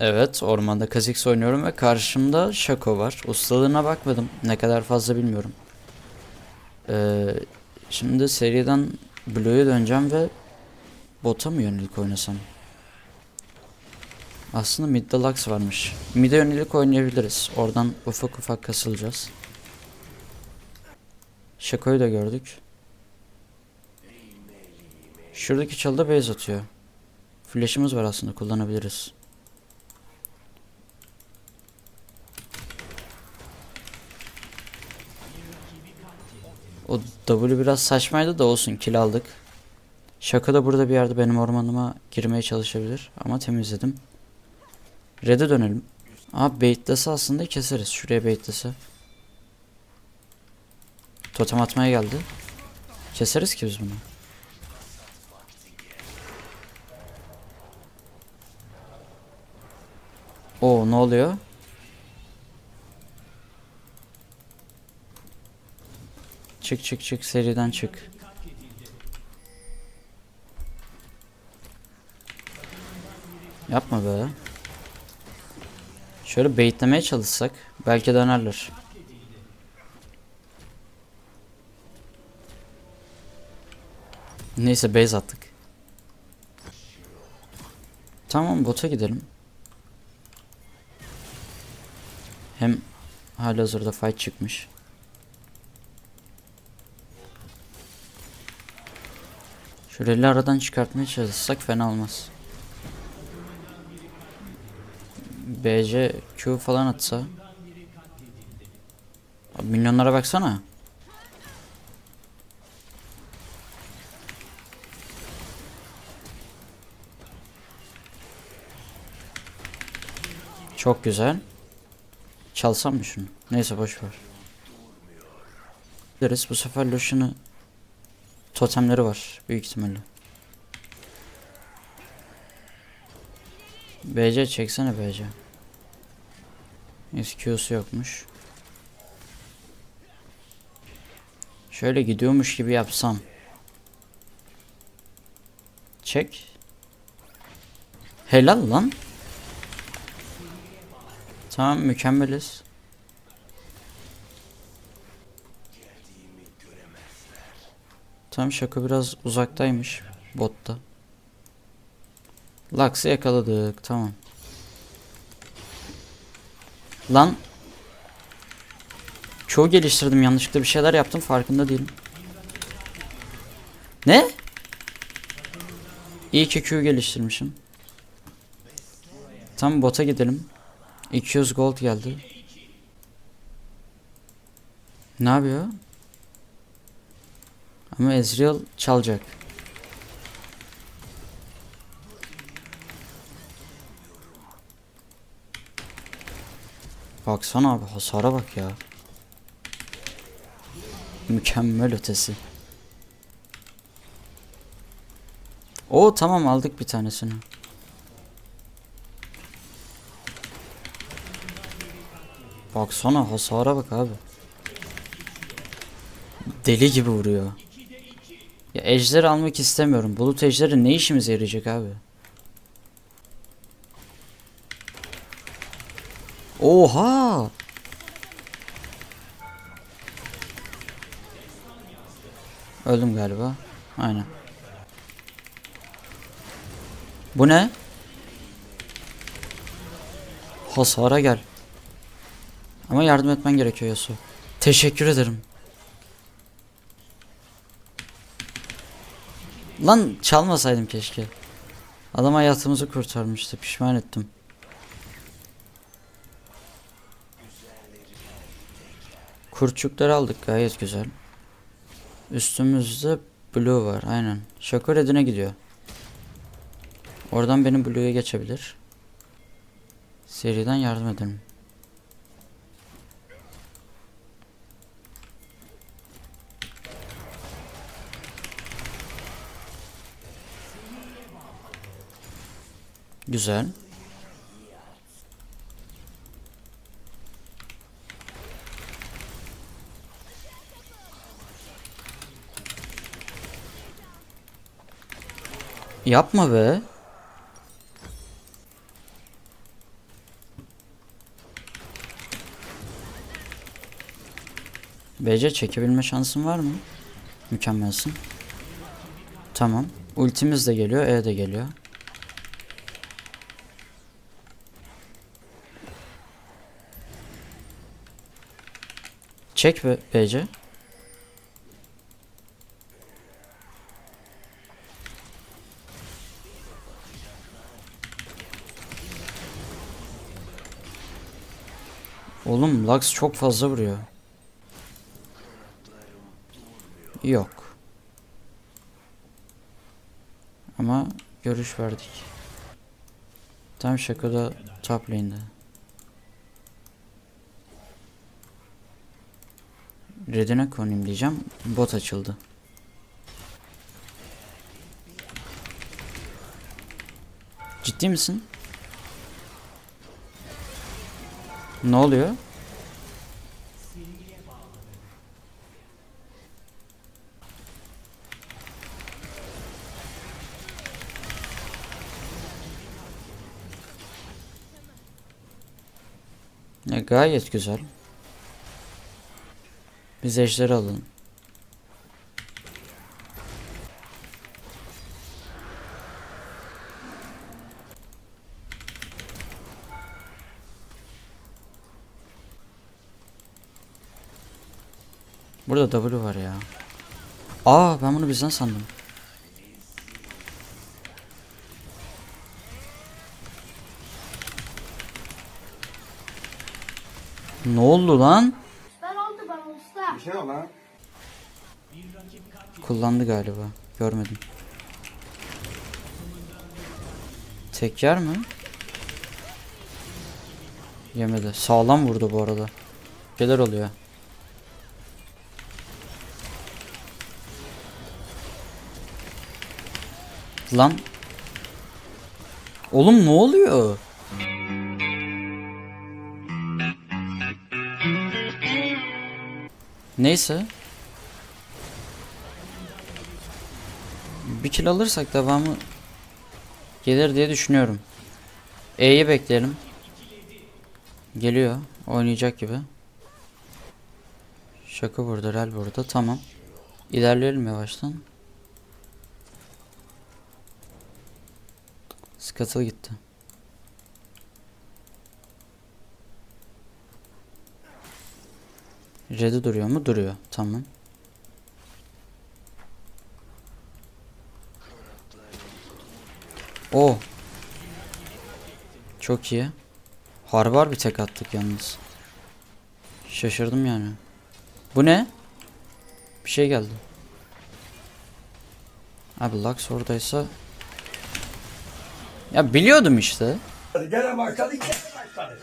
Evet, ormanda Kha'Zix oynuyorum ve karşımda Shaco var. Ustalığına bakmadım. Ne kadar fazla bilmiyorum. Ee, şimdi seriden Blue'ya döneceğim ve bota mı yönelik oynasam? Aslında midde Lux varmış. Mid'e yönelik oynayabiliriz. Oradan ufak ufak kasılacağız. Shaco'yu da gördük. Şuradaki çalıda base atıyor. Flash'ımız var aslında kullanabiliriz. O W biraz saçmaydı da olsun kill aldık. Şaka da burada bir yerde benim ormanıma girmeye çalışabilir ama temizledim. Red'e dönelim. Abi baitlese aslında keseriz. Şuraya baitlese. Totem atmaya geldi. Keseriz ki biz bunu. Oo ne oluyor? Çık çık çık seriden çık. Yapma be. Şöyle baitlemeye çalışsak belki dönerler. Neyse base attık. Tamam bota gidelim. Hem halihazırda fight çıkmış. Şöyle aradan çıkartmaya çalışsak fena olmaz. BC Q falan atsa. Abi milyonlara baksana. Çok güzel. Çalsam mı şunu? Neyse boş ver. Bu sefer Lucian'ı totemleri var büyük ihtimalle. BC çeksene BC. SQ'su yokmuş. Şöyle gidiyormuş gibi yapsam. Çek. Helal lan. Tamam mükemmeliz. Tam şaka biraz uzaktaymış botta. Lux'ı yakaladık tamam. Lan Çoğu geliştirdim yanlışlıkla bir şeyler yaptım farkında değilim. Ne? İyi ki Q geliştirmişim. Tam bota gidelim. 200 gold geldi. Ne yapıyor? Ama Ezreal çalacak. Baksana abi hasara bak ya. Mükemmel ötesi. O tamam aldık bir tanesini. Baksana hasara bak abi. Deli gibi vuruyor. Ya ejder almak istemiyorum. Bulut ejderi ne işimize yarayacak abi? Oha! Öldüm galiba. Aynen. Bu ne? Hasara gel. Ama yardım etmen gerekiyor Yasuo. Teşekkür ederim. Lan çalmasaydım keşke. Adam hayatımızı kurtarmıştı. Pişman ettim. Kurtçukları aldık gayet güzel. Üstümüzde blue var aynen. Şaka redine gidiyor. Oradan benim blue'ya geçebilir. Seriden yardım edelim. Güzel. Yapma be. BC çekebilme şansın var mı? Mükemmelsin. Tamam. Ultimiz de geliyor, E de geliyor. Çek be BC. Oğlum Lux çok fazla vuruyor. Yok. Ama görüş verdik. Tam Shaco da top lane'de. Redine konayım diyeceğim. Bot açıldı. Ciddi misin? Ne oluyor? Ya gayet güzel. Biz ejderi alalım. Burada W var ya. Aa ben bunu bizden sandım. Ne oldu lan? Ben oldu bana usta. Şey yok lan. Kullandı galiba. Görmedim. Tek yer mi? Yemedi. Sağlam vurdu bu arada. Şeyler oluyor. Lan. Oğlum ne oluyor? Neyse. Bir kill alırsak devamı gelir diye düşünüyorum. E'yi bekleyelim. Geliyor. Oynayacak gibi. Şaka burada, rel burada. Tamam. İlerleyelim yavaştan. Scuttle gitti. Red'i duruyor mu? Duruyor. Tamam. O. Çok iyi. Harbar bir tek attık yalnız. Şaşırdım yani. Bu ne? Bir şey geldi. Abi Lux oradaysa... Ya biliyordum işte. Gene başladık. Gene başladık.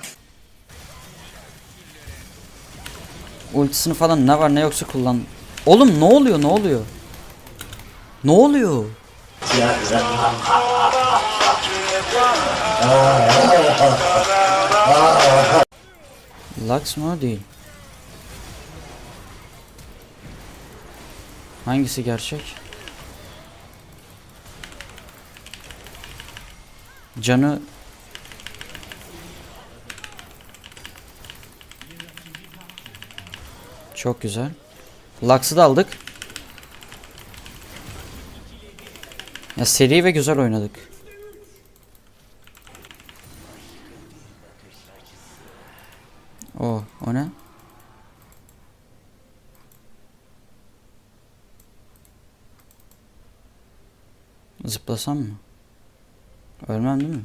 Ultisini falan ne var ne yoksa kullan. Oğlum ne oluyor ne oluyor? Ne oluyor? Lux o değil? Hangisi gerçek? Canı Çok güzel. Lux'ı da aldık. Ya seri ve güzel oynadık. O, o ne? Zıplasam mı? Ölmem değil mi?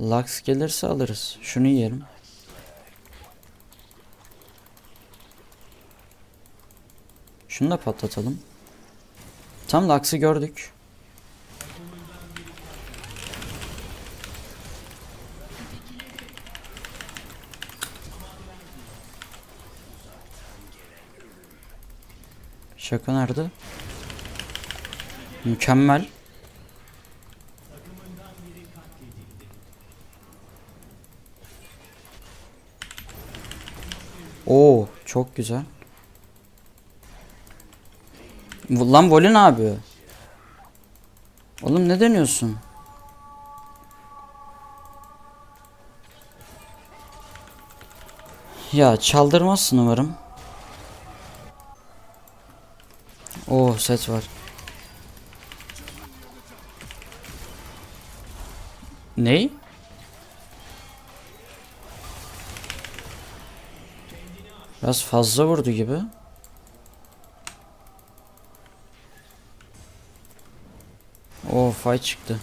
Lux gelirse alırız. Şunu yiyelim. Şunu da patlatalım. Tam Lux'ı gördük. Şaka nerede? Mükemmel. Oo, çok güzel. Lan Volin abi. Oğlum ne deniyorsun? Ya çaldırmazsın umarım. Oo set var. Ney? Biraz fazla vurdu gibi. Oo fight çıktı.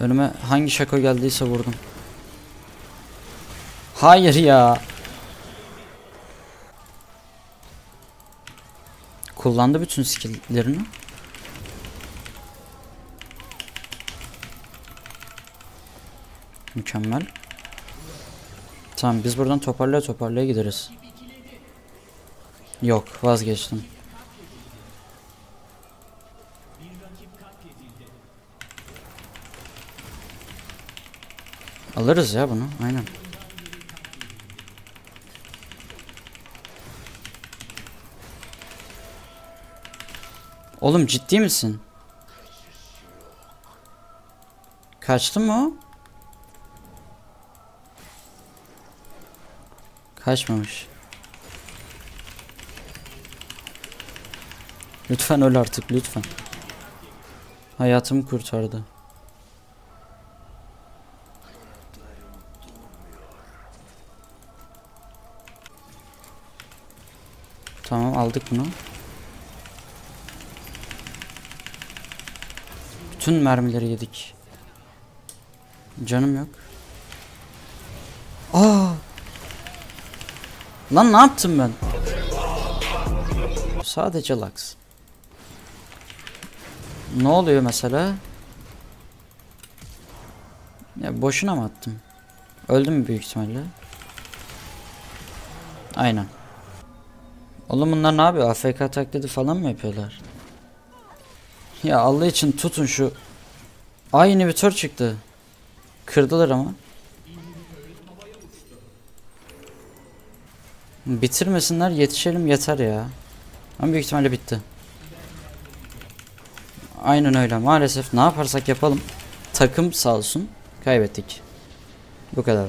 Önüme hangi şaka geldiyse vurdum. Hayır ya. Kullandı bütün skill'lerini. Mükemmel. Tamam biz buradan toparlaya toparlaya gideriz. Yok vazgeçtim. Alırız ya bunu aynen. Oğlum ciddi misin? Kaçtı mı o? Kaçmamış. Lütfen öl artık lütfen. Hayatımı kurtardı. Tamam aldık bunu. Bütün mermileri yedik. Canım yok. Aa! Lan ne yaptım ben? Sadece Lux. Ne oluyor mesela? Ya boşuna mı attım? Öldüm mü büyük ihtimalle? Aynen. Oğlum bunlar ne yapıyor? AFK taklidi falan mı yapıyorlar? Ya Allah için tutun şu. Aa inhibitor çıktı. Kırdılar ama. Bitirmesinler yetişelim yeter ya. Ama büyük ihtimalle bitti. Aynen öyle maalesef ne yaparsak yapalım. Takım sağ olsun kaybettik. Bu kadar.